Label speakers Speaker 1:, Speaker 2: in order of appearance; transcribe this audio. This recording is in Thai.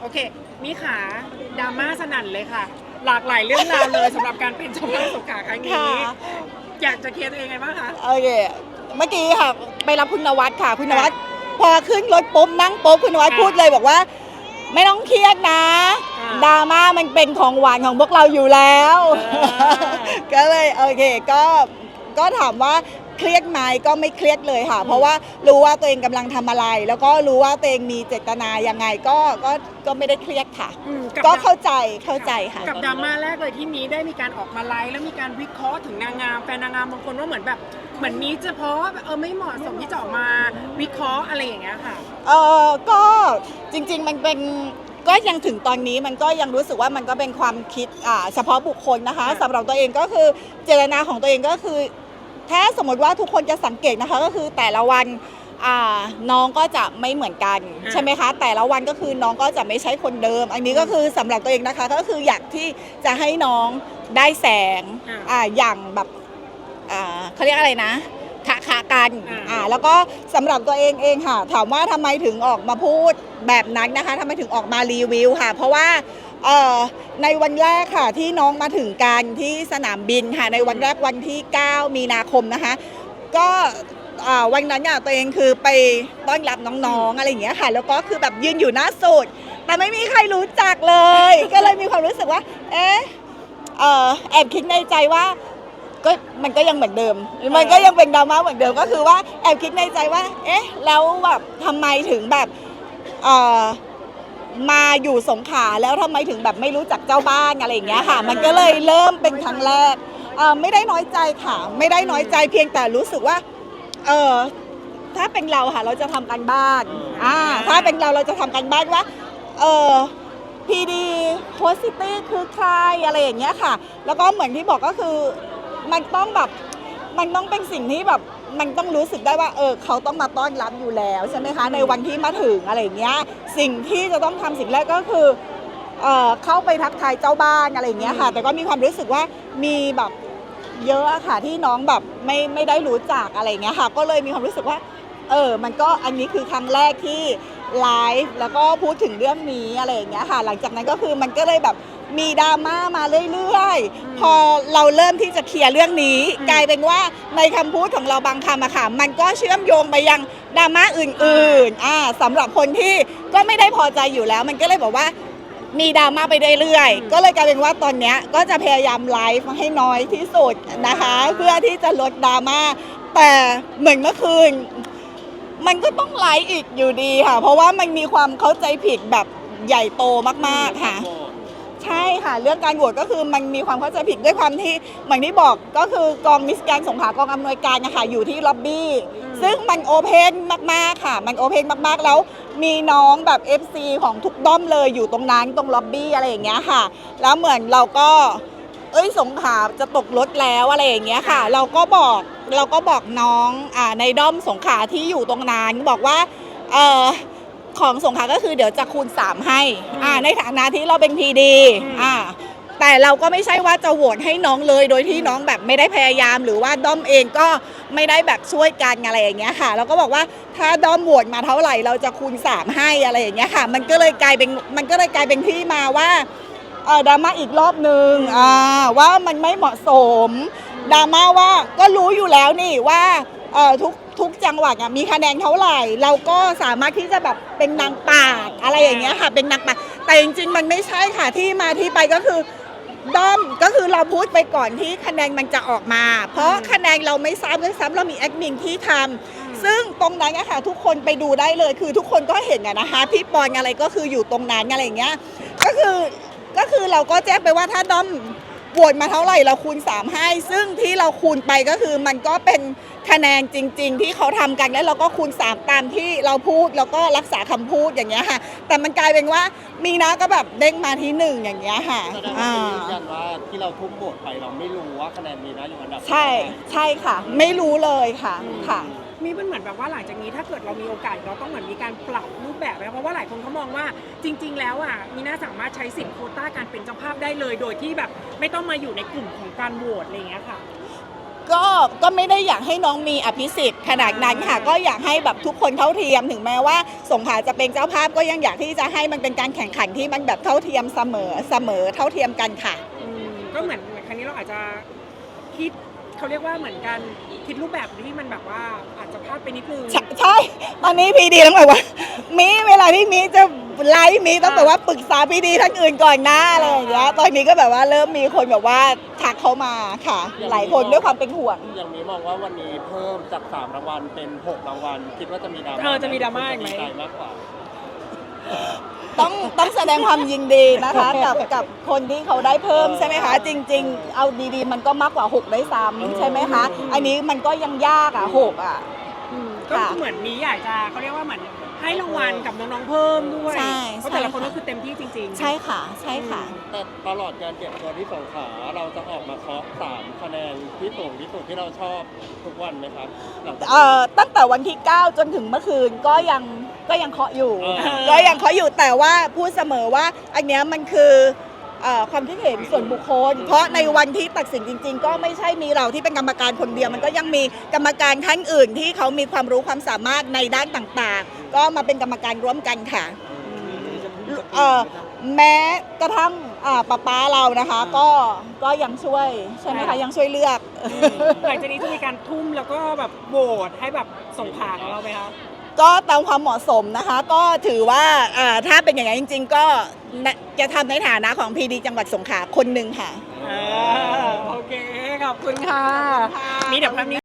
Speaker 1: โอเค มีขาดราม่าสนั่นเลยค่ะ หลากหลายเรื่องราวเลยสำหรับการเป็นเจ้าภาพสงขลาครั้งนี้
Speaker 2: ค่ะ
Speaker 1: อยากจะเคลียร์ตัวเองไงบ้างคะ
Speaker 2: โอเค เมื่อกี้ค่ะ ไปรับคุณนวัดค่ะ คุณนวัดพอขึ้นรถปุ๊บนั่งปุ๊บคุณนวัด
Speaker 1: ค่ะ
Speaker 2: พูดเลยบอกว่า ไม่ต้องเครียดนะ
Speaker 1: ค่ะ
Speaker 2: ดราม่ามันเป็นของหวานของพวกเราอยู่แล้ว
Speaker 1: อ่า
Speaker 2: ก็เลยโอเคก็ก็ถามว่า เครียดไหมก็ไม่เครียดเลยค่ะ เพราะว่ารู้ว่าตัวเองกำลังทำอะไร แล้วก็รู้ว่าตัวเองมีเจตนายังไงก็ก็ก็ไม่ได้เครียดค่ะ
Speaker 1: อืมบ
Speaker 2: ก็เข้าใจเข้าใจค่ะ
Speaker 1: กับดราม่าแรกเลยที่มีได้มีการออกมาไลฟ์แล้วมีการวิเคราะห์ถึงนางงามแฟนนางงามบางคนว่าเหมือนแบบเหมือนมีเฉพาะเออไม่เหมาะสมที่จะออกมาวิเคราะห์อะไรอย่างเงี้ยค่ะ
Speaker 2: เออก็จริง ๆ มันเป็นก็ยังถึงตอนนี้มันก็ยังรู้สึกว่ามันก็เป็นความคิดอ่าเฉพาะบุคคลนะคะ
Speaker 1: ค่ะ
Speaker 2: สำหรับตัวเองก็คือเจตนาของตัวเองก็คือ ถ้าสมมติว่าทุกคนจะสังเกตนะคะก็คือแต่ละวันอ่าน้องก็จะไม่เหมือนกัน
Speaker 1: อ่า
Speaker 2: ใช่ไหมคะ แต่ละวันก็คือน้องก็จะไม่ใช่คนเดิม อันนี้ก็คือสำหรับตัวเองนะคะ ก็คืออยากที่จะให้น้องได้แสง
Speaker 1: อ่า
Speaker 2: อ่าอย่างแบบอ่าเขาเรียกอะไรนะ คะคะกัน
Speaker 1: อ่า
Speaker 2: อ่าแล้วก็สำหรับตัวเองเองค่ะ ถามว่าทำไมถึงออกมาพูดแบบนั้นนะคะทำไมถึงออกมารีวิวค่ะ เพราะว่าเอ่อในวันแรกค่ะที่น้องมาถึงกันที่สนามบินค่ะในวันแรกวันที่ 9 มีนาคมนะคะ ก็อ่าวันนั้นเนี่ยตัวเองคือไปต้อนรับน้องๆอะไรอย่างเงี้ยค่ะ แล้วก็คือแบบยืนอยู่หน้าสุด แต่ไม่มีใครรู้จักเลย ก็เลยมีความรู้สึกว่า เอ๊ะเอ่อแอบคิดในใจว่า ก็มันก็ยังเหมือนเดิม มันก็ยังเป็นดราม่าเหมือนเดิมก็คือว่าแอบคิดในใจว่า เอ๊ะ แล้วแบบทำไมถึงแบบเอ่อมาอยู่สงขลาแล้วทำไมถึงแบบไม่รู้จักเจ้าบ้านอะไรอย่างเงี้ยค่ะ มันก็เลยเริ่มเป็นครั้งแรกเอ่อไม่ได้น้อยใจค่ะ ไม่ได้น้อยใจเพียงแต่รู้สึกว่าเออถ้าเป็นเราค่ะเราจะทำกันบ้านอ่าถ้าเป็นเราเราจะทำกันบ้านว่าเออ พีดีโพสิตี้คือใครอะไรอย่างเงี้ยค่ะ แล้วก็เหมือนที่บอกก็คือ มันต้องแบบมันต้องเป็นสิ่งที่แบบมันต้องรู้สึกได้ว่าเออเขาต้องมาต้อนรับอยู่แล้วใช่ไหมคะในวันที่มาถึงอะไรอย่างเงี้ยสิ่งที่จะต้องทำสิ่งแรกก็คือเอ่อเข้าไปทักทายเจ้าบ้านอะไรอย่างเงี้ยค่ะ แต่ก็มีความรู้สึกว่ามีแบบเยอะอะค่ะที่น้องแบบไม่ไม่ได้รู้จักอะไรอย่างเงี้ยค่ะ ก็เลยมีความรู้สึกว่าเออมันก็อันนี้คือครั้งแรกที่ไลฟ์แล้วก็พูดถึงเรื่องนี้อะไรอย่างเงี้ยค่ะ หลังจากนั้นก็คือมันก็เลยแบบ มีดราม่ามาเรื่อยๆ พอเราเริ่มที่จะเคลียร์เรื่องนี้
Speaker 1: อืม
Speaker 2: กลายเป็นว่าในคำพูดของเราบางคำอะค่ะ มันก็เชื่อมโยงไปยังดราม่าอื่นๆอ่าสำหรับคนที่ก็ไม่ได้พอใจอยู่แล้ว มันก็เลยบอกว่ามีดราม่าไปเรื่อย
Speaker 1: อืม
Speaker 2: ๆก็เลยกลายเป็นว่าตอนเนี้ยก็จะพยายามไลฟ์ให้น้อยที่สุดนะคะ เพื่อที่จะลดดราม่าแต่เหมือนเมื่อคืน มันก็ต้องไลฟ์อีกอยู่ดีค่ะ เพราะว่ามันมีความเข้าใจผิดแบบใหญ่โตมากๆค่ะ ใช่ค่ะ เรื่องการโหวตก็คือมันมีความเข้าใจผิดด้วยความที่เหมือนที่บอกก็คือกองมิสแกนสงขลากองอำนวยการนะคะอยู่ที่ล็อบบี้
Speaker 1: อืม
Speaker 2: ซึ่งมันโอเพนมากๆค่ะ มันโอเพนมากๆ แล้วมีน้องแบบ FC ของทุกด้อมเลยอยู่ตรงนั้นตรงล็อบบี้อะไรอย่างเงี้ยค่ะ แล้วเหมือนเราก็ เอ้ยสงขลาจะตกรถแล้วอะไรอย่างเงี้ยค่ะ เราก็บอกเราก็บอกน้องอ่าในด้อมสงขลาที่อยู่ตรงนั้นบอกว่าเออ ของสงขลาก็คือเดี๋ยวจะคูณ 3 ให้อ่าในฐานะที่เราเป็นพีดี
Speaker 1: อืม
Speaker 2: อ่าแต่เราก็ไม่ใช่ว่าจะโหวตให้น้องเลย โดยที่น้องแบบไม่ได้พยายามหรือว่าด้อมเองก็ไม่ได้แบบช่วยกันอะไรอย่างเงี้ยค่ะ เราก็บอกว่าถ้าด้อมโหวตมาเท่าไหร่เราจะคูณ 3 ให้อะไรอย่างเงี้ยค่ะ มันก็เลยกลายเป็นมันก็เลยกลายเป็นที่มาว่าเอ่อดราม่าอีกรอบหนึ่งอ่าว่ามันไม่เหมาะสมดราม่าว่าก็รู้อยู่แล้วนี่ว่า เอ่อทุกทุกจังหวัดอะมีคะแนนเท่าไหร่ เราก็สามารถที่จะแบบเป็นนางปากอะไรอย่างเงี้ยค่ะ เป็นนางปากแต่จริงๆ มันไม่ใช่ค่ะที่มาที่ไปก็คือด้อมก็คือเราพูดไปก่อนที่คะแนนมันจะออกมา เพราะคะแนนเราไม่ทราบด้วยซ้ำเรามีแอดมินที่ทำซึ่งตรงนั้นอะค่ะทุกคนไปดูได้เลยคือทุกคนก็เห็นอะนะคะพี่ปอนอะไรก็คืออยู่ตรงนั้นอะไรอย่างเงี้ยก็คือก็คือเราก็แจ้งไปว่าถ้าด้อม โหวตมาเท่าไหร่เราคูณ 3 ให้ ซึ่งที่เราคูณไปก็คือมันก็เป็นคะแนนจริง ๆ ที่เขาทำกันแล้วเราก็คูณ 3 ตามที่เราพูดแล้วก็รักษาคำพูดอย่างเงี้ยค่ะ แต่มันกลายเป็นว่ามีนะก็แบบเด้งมาที่หนึ่งอย่างเงี้ยค่ะ
Speaker 3: แสดงว่า
Speaker 2: อ่า
Speaker 3: ยืนยันว่าที่เราทุ่มโหวตไปเราไม่รู้ว่าคะแนนมีนะอยู่อันดับ
Speaker 2: ใช่ใช่ค่ะ ไม่รู้เลยค่ะค่ะ
Speaker 1: มีเป็นเหมือนแบบว่าหลังจากนี้ถ้าเกิดเรามีโอกาสเราต้องเหมือนมีการปรับรูปแบบไหมเพราะว่าหลายคนเขามองว่าจริง ๆ แล้วอะมีน่าสามารถใช้สิทธิ์โควต้าการเป็นเจ้าภาพได้เลย โดยที่แบบไม่ต้องมาอยู่ในกลุ่มของการโหวตอะไรอย่างเงี้ยค่ะ
Speaker 2: ก็ก็ไม่ได้อยากให้น้องมีอภิสิทธิ์ขนาดนั้นค่ะ ก็อยากให้แบบทุกคนเท่าเทียมถึงแม้ว่าสงขลาจะเป็นเจ้าภาพก็ยังอยากที่จะให้มันเป็นการแข่งขันที่มันแบบเท่าเทียมเสมอเสมอเท่าเทียมกันค่ะ
Speaker 1: อืมก็เหมือนเหมือนครั้งนี้เราอาจจะคิด เขาเรียกว่าเหมือนกันคิดรูปแบบที่มันแบบว่าอาจจะพลาดไปนิดนึง
Speaker 2: ใช่ใช่ตอนนี้พีดีต้องแบบว่า มีเวลาที่มีจะไลฟ์มีต้องแบบว่าปรึกษาพีดีท่านอื่นก่อนนะอะไรอย่างเงี้ยตอนนี้ก็แบบว่าเริ่มมีคนแบบว่าทักเขามาค่ะ หลายคนด้วยความเป็นห่วง
Speaker 3: อย่างนี้มองว่าวันนี้เพิ่มจาก 3 รางวัลเป็น 6 รางวัล คิดว่าจะมีดราม่า
Speaker 1: เออจะมีดราม่าอีกไหม
Speaker 3: จะดีใจมากกว่า
Speaker 2: ต้องต้องแสดงความยินดีนะคะ กับกับคนที่เขาได้เพิ่มใช่ไหมคะ จริง ๆ เอาดีๆ มันก็มากกว่า 6 ได้ซ้ำใช่ไหมคะ อันนี้มันก็ยังยากอะหกอะ
Speaker 1: อืมก็
Speaker 2: ค่ะ
Speaker 1: เหมือนมีอยากจะเขาเรียกว่าเหมือนให้รางวัลกับน้องๆเพิ่มด้วย
Speaker 2: ใช่
Speaker 1: เพราะแต่ละ
Speaker 2: ใช่
Speaker 1: คน
Speaker 2: ค่ะ
Speaker 1: ก็คือเต็มที่จริงๆ
Speaker 2: ใช่ค่ะ ใช่ค่ะ
Speaker 3: แต่ตลอดการเก็บตัวที่สงขลาเราจะออกมาเคาะ3คะแนนที่สูงที่สุดที่เราชอบทุกวันไหมครับหลังจาก
Speaker 2: เอ่อตั้งแต่วันที่ 9 จนถึงเมื่อคืนก็ยัง ก็ยังเคาะอยู่
Speaker 3: เออ
Speaker 2: ก็ยังเคาะอยู่แต่ว่าพูดเสมอว่าอันเนี้ยมันคือเอ่อความคิดเห็นส่วนบุคคล เพราะในวันที่ตัดสินจริง ๆ ก็ไม่ใช่มีเราที่เป็นกรรมการคนเดียว มันก็ยังมีกรรมการท่านอื่นที่เขามีความรู้ความสามารถในด้านต่างๆ ก็มาเป็นกรรมการร่วมกันค่ะ เอ่อแม้กระทั่งอ่าป้าป้าเรานะคะ ก็ก็ยังช่วยใช่ไหมคะยังช่วยเลือก
Speaker 1: หลังจากนี้จะมีการทุ่มแล้วก็แบบโหวตให้แบบส่งผ่านของเราไหมคะ
Speaker 2: ก็ตามความเหมาะสมนะคะ ก็ถือว่าอ่าถ้าเป็นอย่างนั้นจริง ๆ ก็จะทำในฐานะของพีดีจังหวัดสงขลาคนหนึ่งค่ะ
Speaker 1: เออโอเค ขอบคุณค่ะ มีเดี๋ยวแป๊บนี้